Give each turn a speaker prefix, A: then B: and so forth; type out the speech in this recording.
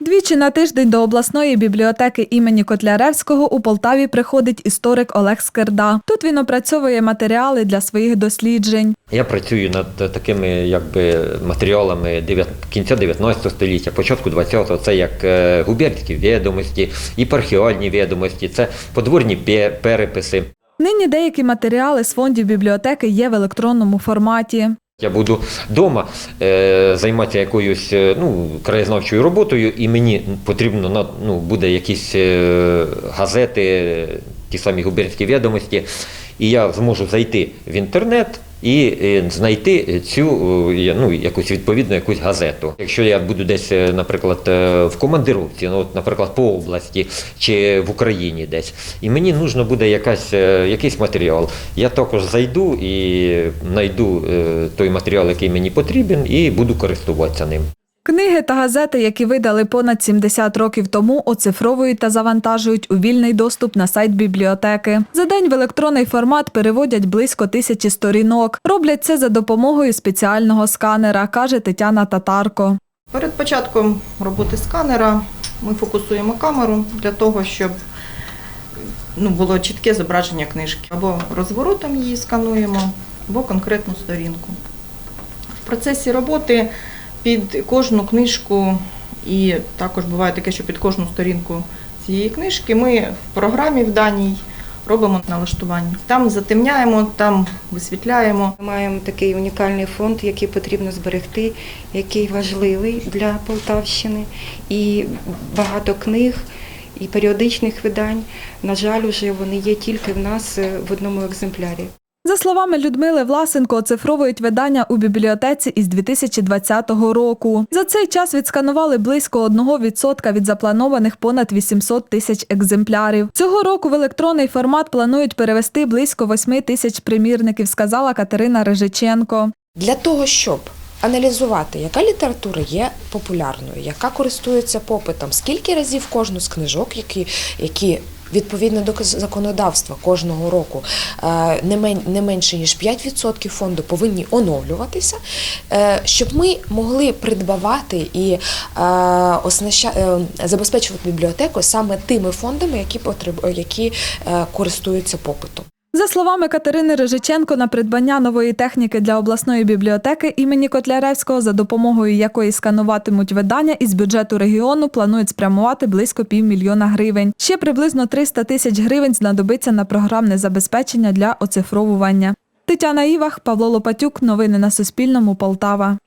A: Двічі на тиждень до обласної бібліотеки імені Котляревського у Полтаві приходить історик Олег Скирда. Тут він опрацьовує матеріали для своїх досліджень.
B: Я працюю над такими якби, матеріалами кінця 19 століття, початку 20-го. Це як е, губернські відомості, єпархіальні відомості, це подворні пе- переписи.
A: Нині деякі матеріали з фондів бібліотеки є в електронному форматі.
B: Я буду вдома е, займатися якоюсь е, ну, краєзнавчою роботою, і мені потрібно ну, буде якісь е, газети, ті самі губернські відомості, і я зможу зайти в інтернет і е, знайти цю е, ну, якусь відповідну якусь газету. Якщо я буду десь, е, наприклад, в командировці, ну, от, наприклад, по області чи в Україні десь, і мені нужно буде якась, якийсь матеріал. Я також зайду і знайду той матеріал, який мені потрібен, і буду користуватися ним.
A: Книги та газети, які видали понад 70 років тому, оцифровують та завантажують у вільний доступ на сайт бібліотеки. За день в електронний формат переводять близько тисячі сторінок. Роблять це за допомогою спеціального сканера, каже Тетяна Татарко.
C: Перед початком роботи сканера ми фокусуємо камеру для того, щоб ну, було чітке зображення книжки. Або розворотом її скануємо, або конкретну сторінку. В процесі роботи під кожну книжку, і також буває таке, що під кожну сторінку цієї книжки ми в програмі в даній робимо налаштування. Там затемняємо, там висвітляємо.
D: Ми маємо такий унікальний фонд, який потрібно зберегти, який важливий для Полтавщини. І багато книг і періодичних видань. На жаль, уже вони є тільки в нас е, в одному екземплярі.
A: За словами Людмили Власенко, оцифровують видання у бібліотеці із 2020 року. За цей час відсканували близько 1% від запланованих понад 800 тисяч екземплярів. Цього року в електронний формат планують перевести близько 8 тисяч примірників, сказала Катерина Рижиченко.
E: Для того, щоб аналізувати, яка література є популярною, яка користується попитом, скільки разів кожну з книжок, які, які відповідно до законодавства кожного року е, не, менше ніж 5% фонду повинні оновлюватися, е, щоб ми могли придбавати і е, забезпечувати бібліотеку саме тими фондами, які, потреб, які користуються попитом.
A: За словами Катерини Рижиченко, на придбання нової техніки для обласної бібліотеки імені Котляревського, за допомогою якої скануватимуть видання із бюджету регіону, планують спрямувати близько півмільйона гривень. Ще приблизно 300 тисяч гривень знадобиться на програмне забезпечення для оцифровування. Тетяна Івах, Павло Лопатюк. Новини на Суспільному. Полтава.